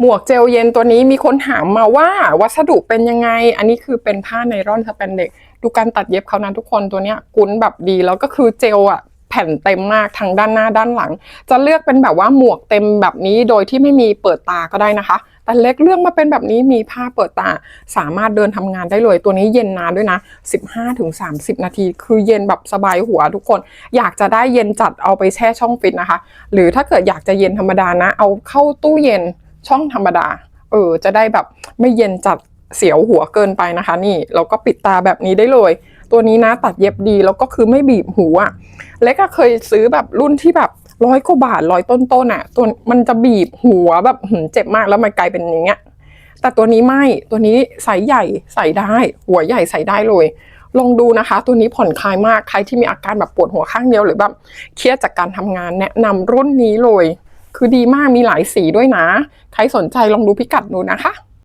หมวกเจลเย็นตัวนี้มีคนถามมาว่าวัสดุเป็นยังไง อันนี้คือเป็นผ้าไนร่อนสแปนเด็ก ดูการตัดเย็บเขานะทุกคนตัวเนี้ยกุ้นแบบดีแล้วก็คือเจลอะแผ่นเต็มมากทั้งด้านหน้าด้านหลัง จะเลือกเป็นแบบว่าหมวกเต็มแบบนี้โดยที่ไม่มีเปิดตาก็ได้นะคะ แต่เล็กเลือกมาเป็นแบบนี้มีผ้าเปิดตา สามารถเดินทำงานได้เลย ตัวนี้เย็นนานด้วยนะ 15-30 นาที คือเย็นแบบสบายหัวทุกคน อยากจะได้เย็นจัดเอาไปแช่ช่องฟิตนะคะ หรือถ้าเกิดอยากจะเย็นธรรมดานะ เอาเข้าตู้เย็น ช่องธรรมดา เออ จะได้แบบไม่เย็นจัดเสียวหัวเกินไปนะคะ นี่เราก็ปิดตาแบบนี้ได้เลย ตัวนี้นะตัดเย็บดีแล้วก็คือไม่บีบหูอะเล็กก็เคยซื้อแบบรุ่นที่แบบร้อยกว่าบาทร้อยต้นๆอะตัวมันจะบีบหัวแบบหืเจ็บมากแล้วมันกลายเป็นอย่างเงี้ยแต่ตัวนี้ไม่ตัวนี้ใส่ใหญ่ใส่ได้ หัวใหญ่ใส่ได้เลยลองดูนะคะ ตัวนี้ผ่อนคลายมากใครที่มีอาการแบบปวดหัวข้างเดียวหรือแบบเครียดจากการทำงานแนะนำรุ่นนี้เลย คือดีมากมีหลายสีด้วยนะ ใครสนใจลองดูพิกัดดูนะคะ